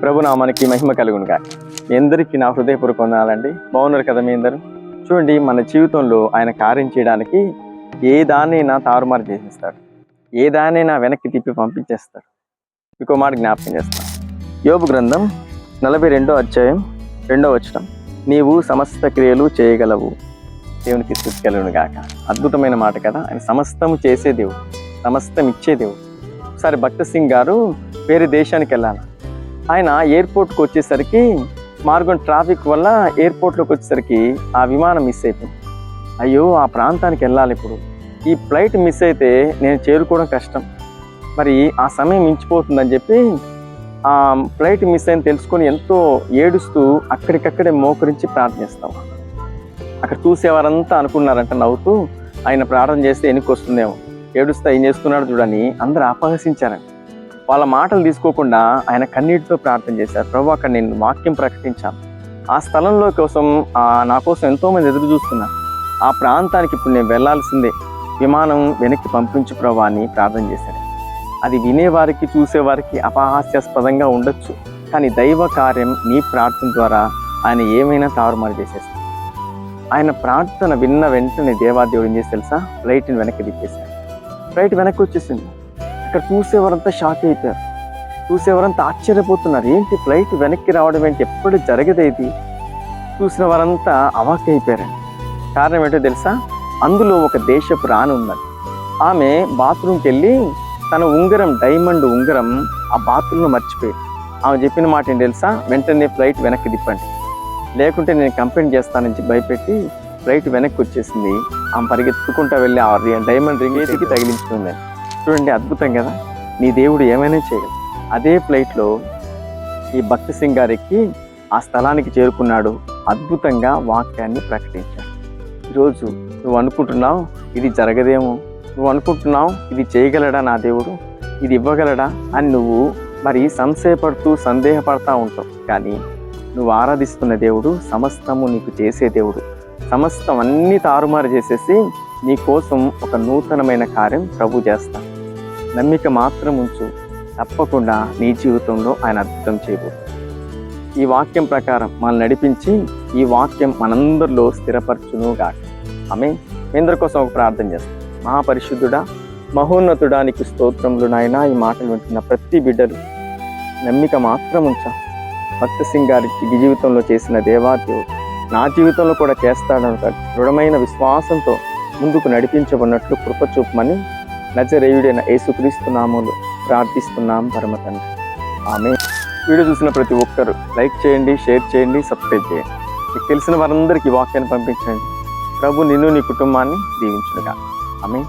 ప్రభునామానికి మహిమ కలుగునుగా ఎందరికీ నా హృదయపూర్వక వందనాలండి. బాగున్నారు కదా మీ అందరూ? చూడండి మన జీవితంలో ఆయన కార్యం చేయడానికి ఏ దాన్నైనా తారుమారు చేసేస్తాడు. ఏ దాన్నైనా వెనక్కి తిప్పి పంపించేస్తాడు. ఇంకో మాట జ్ఞాపకం చేస్తాను. యోబు గ్రంథం నలభై రెండో అధ్యాయం రెండో వచనం. నీవు సమస్త క్రియలు చేయగలవు. దేవునికి స్థుతికలను గాక అద్భుతమైన మాట కదా. ఆయన సమస్తము చేసే దేవుడు. సమస్తం ఇచ్చే దేవుడు. ఒకసారి భక్త సింగ్ గారు వేరే దేశానికి వెళ్ళాలి. ఆయన ఎయిర్పోర్ట్కి వచ్చేసరికి మార్గం ట్రాఫిక్ వల్ల ఎయిర్పోర్ట్లోకి వచ్చేసరికి ఆ విమానం మిస్ అయిపోయింది. అయ్యో ఆ ప్రాంతానికి వెళ్ళాలి ఇప్పుడు. ఈ ఫ్లైట్ మిస్ అయితే నేను చేరుకోవడం కష్టం. మరి ఆ సమయం మించిపోతుందని చెప్పి ఆ ఫ్లైట్ మిస్ అయింది తెలుసుకొని ఎంతో ఏడుస్తూ అక్కడికక్కడే మోకరించి ప్రార్థిస్తాం అక్కడ చూసేవారంతా అనుకున్నారంట నవ్వుతూ. ఆయన ప్రార్థన చేస్తే ఎన్నికొస్తుందేమో ఏడుస్తా ఏం చేస్తున్నాడు చూడని అందరూ అపహసించారంట. వాళ్ళ మాటలు తీసుకోకుండా ఆయన కన్నీటితో ప్రార్థన చేశారు. ప్రభు అక్కడ నేను వాక్యం ప్రకటించాను. ఆ స్థలంలో కోసం నా కోసం ఎంతోమంది ఎదురు చూస్తున్నారు. ఆ ప్రాంతానికి ఇప్పుడు నేను వెళ్ళాల్సిందే. విమానం వెనక్కి పంపించు ప్రభా అని ప్రార్థన చేశాడు. అది వినేవారికి చూసేవారికి అపహాస్యాస్పదంగా ఉండొచ్చు. కానీ దైవ కార్యం నీ ప్రార్థన ద్వారా ఆయన ఏమైనా తారుమారు చేసేస్తాడు ఆయన ప్రార్థన విన్న వెంటనే దేవాదేవుడు ఏం చేసి తెలుసా? ఫ్లైట్ని వెనక్కి తిప్పేశాడు ఫ్లైట్ వెనక్కి వచ్చేసింది. అక్కడ చూసేవారంతా షాక్ అయిపోయారు. చూసేవారంతా ఆశ్చర్యపోతున్నారు. ఏంటి ఫ్లైట్ వెనక్కి రావడం ఏంటి? ఎప్పుడు జరగదేది చూసిన వారంతా అవాక్ అయిపోయారండి కారణం ఏంటో తెలుసా? అందులో ఒక దేశపు రాణి ఉన్నది. ఆమె బాత్రూమ్కి వెళ్ళి తన ఉంగరం డైమండ్ ఉంగరం ఆ బాత్రూంలో మర్చిపోయి ఆమె చెప్పిన మాట ఏంటి తెలుసా? వెంటనే ఫ్లైట్ వెనక్కి తిప్పండి. లేకుంటే నేను కంప్లైంట్ చేస్తానని భయపెట్టి ఫ్లైట్ వెనక్కి వచ్చేసింది. ఆమె పరిగెత్తుకుంటా వెళ్ళి ఆ రి- డైమండ్ రింగ్ ఏటికి తగిలించుకుంది. చూడండి అద్భుతం కదా. నీ దేవుడు ఏమైనా చేయగలడు అదే ఫ్లైట్లో ఈ భక్తి సింగ్ గారికి ఆ స్థలానికి చేరుకున్నాడు. అద్భుతంగా వాక్యాన్ని ప్రకటించాడు. ఈరోజు నువ్వు అనుకుంటున్నావు ఇది జరగదేమో. నువ్వు అనుకుంటున్నావు ఇది చేయగలడా నా దేవుడు? ఇది ఇవ్వగలడా? అని నువ్వు మరి సంశయపడుతూ సందేహపడతా ఉంటావు. కానీ నువ్వు ఆరాధిస్తున్న దేవుడు సమస్తము నీకు చేసే దేవుడు. సమస్తం అన్ని తారుమారు చేసేసి నీ కోసం ఒక నూతనమైన కార్యం ప్రభు చేస్తాను నమ్మిక మాత్రం ఉంచు. తప్పకుండా నీ జీవితంలో ఆయన అద్భుతం చేయబోతుంది ఈ వాక్యం ప్రకారం మనల్ని నడిపించి ఈ వాక్యం మనందరిలో స్థిరపరచును గాక. ఆమె మీ అందరి కోసం ఒక ప్రార్థన చేస్తాం. మహాపరిశుద్ధుడా మహోన్నతుడానికి స్తోత్రములు నాయన. ఈ మాటలు వింటున్న ప్రతి బిడ్డలు నమ్మిక మాత్రం ఉంచా. భక్త సింగ్ గారి జీవితంలో చేసిన దేవాదేవుడు నా జీవితంలో కూడా చేస్తాడని దృఢమైన విశ్వాసంతో ముందుకు నడిపించబడినట్లు కృప చూపమని నజరేయుడైన యేసుక్రీస్తు నామములు ప్రార్థిస్తున్నాం పరమ తండ్రి. ఆమె వీడియో చూసిన ప్రతి ఒక్కరు లైక్ చేయండి షేర్ చేయండి సబ్స్క్రైబ్ చేయండి. మీకు తెలిసిన వారందరికీ వాక్యాన్ని పంపించండి. ప్రభు నిన్ను నీ కుటుంబాన్ని దీవించుగా ఆమె